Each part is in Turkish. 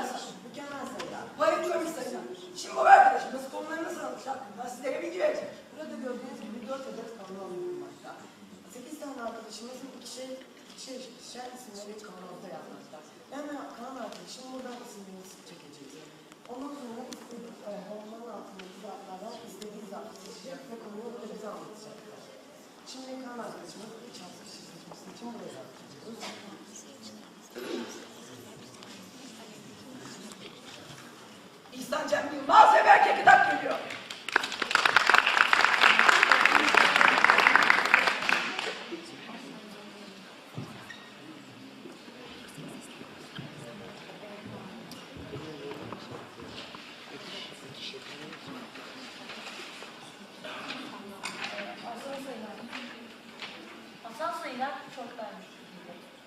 Arkadaşlar, mükemmel sayılar. Bayılıyorum sayılar. Şimdi bu arkadaşımız konuları nasıl anlatacak? Ben sizlere bilgi verecek. Burada gördüğünüz gibi dört adet kanal bulunmakta. Sekiz tane arkadaşımızın ikişer, ikişer, ikişer isimleri kanalda yazmakta. Ben yani kanal arkadaşım buradan isimlerini çekeceğiz. Ondan sonra istedik, e, onların altındaki zatlardan istediği zatı seçecek ve konuyu da bize anlatacaklar. Şimdi kanal arkadaşımız üç hafta seçmesi için buraya bakacağız. İhsan Cem Yılmaz ve Berke Kıdak geliyor.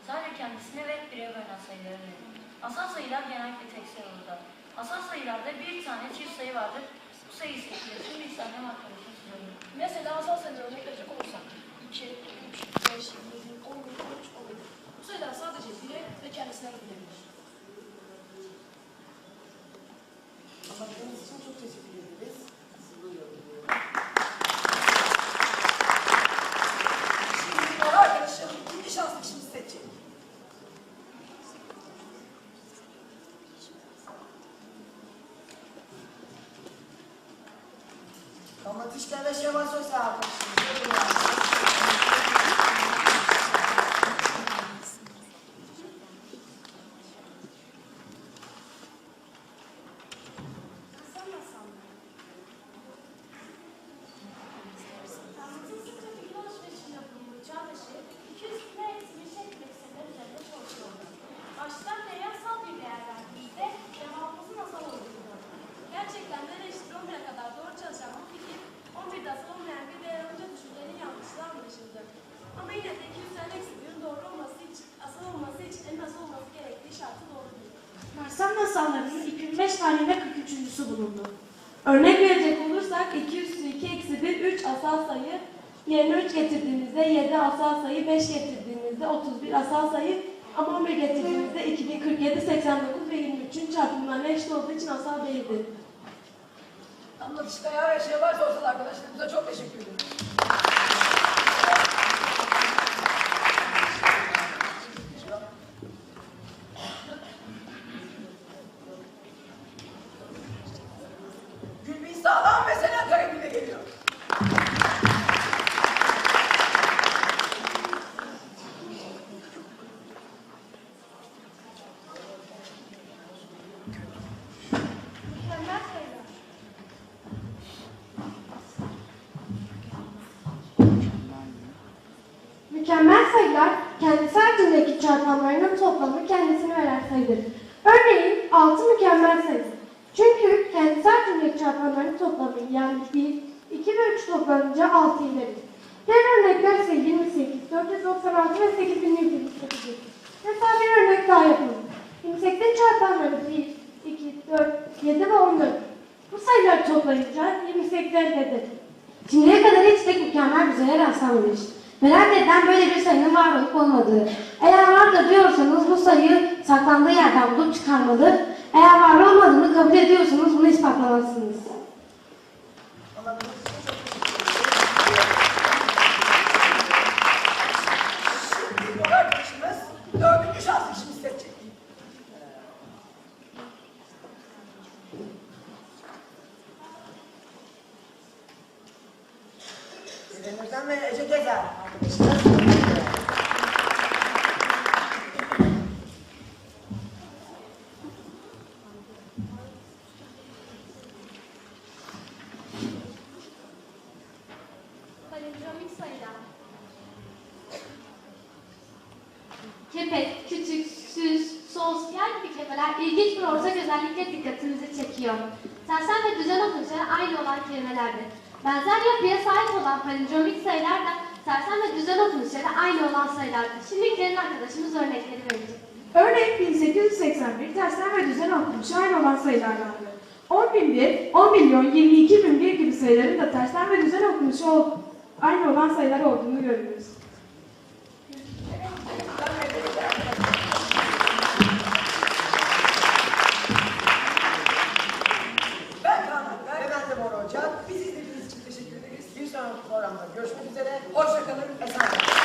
Sadece kendisine ve bireye bölünen sayıları verir. Asal sayılar genellikle tekstil olurlar. Asal sayılarda bir tane çift sayı vardır. Bu sayı seçilir. Şimdi İslam'ın arkadaşını söylüyorum. Mesela asal sayıları örnek verecek olursak 2, 3, 5, 7, 10, 13, 17. Bu sayılar sadece bire ve kendisine gidebilir. Anlattığınız için çok teşekkür ederiz. Anlatışken ve Şevval Soysal arkadaşımız. 2005 tarihinde 43.sü bulundu. Örnek verecek olursak 2 üstü 2 eksi 1 3 asal sayı yerine 3 getirdiğimizde 7 asal sayı 5 getirdiğimizde 31 asal sayı ama 11 getirdiğimizde 2047 89 ve 23'ün çarpımlarına eşit olduğu için asal değildir. Anlatışta ya ve Şevval Soysal arkadaşlarımıza çok teşekkür ederim. Gülbin Sağlam ve Selen Karagül'e geliyor. Mükemmel sayılar. Mükemmel sayılar kendisel cümledeki çarpanlarının toplamı kendisini veren sayıdır. Örneğin 6 mükemmel sayısı. Çünkü kendisel cümledeki çarpanlarının toplamı yani 1, 2 ve 3 toplanınca 6'yı verir. Diğer örnekler ise 28, 496 ve 8128'dir. Mesela bir örnek daha yapalım. 28'in çarpanları 1, 2, 4, 7 ve 14. Bu sayıları toplayınca 28 elde ederiz. Şimdiye kadar hiç tek mükemmel bir sayıya rastlanmamış. Merak edilen böyle bir sayının var olup olmadığı. Eğer vardır diyorsanız bu sayıyı saklandığı yerden bulup çıkarmalı. Eğer var olmadığını kabul ediyorsanız bunu ispatlamalısınız. Elimizden ve Ece Gezer Palindromik sayılar. Kepek, küçük, süs, sos, yer gibi kelimeler ilginç bir ortak özellikle dikkatinizi çekiyor. Sersem ve düzen okunuşları aynı olan kelimelerdir. Benzer yapıya sahip olan palindromik sayılar da sersem ve düzen okunuşları aynı olan sayılardır. Şimdi gelin arkadaşımız örnekleri verecek. Örnek 1881 tersten ve düzen okunuşu aynı olan sayılardandır. 10.001, 10 milyon, 22 bin bir gibi sayıların da tersten ve düzen okunuşu ol- aynı olan sayılar olduğunu görürüz. programda görüşmek üzere. Hoşçakalın. Esen kalın.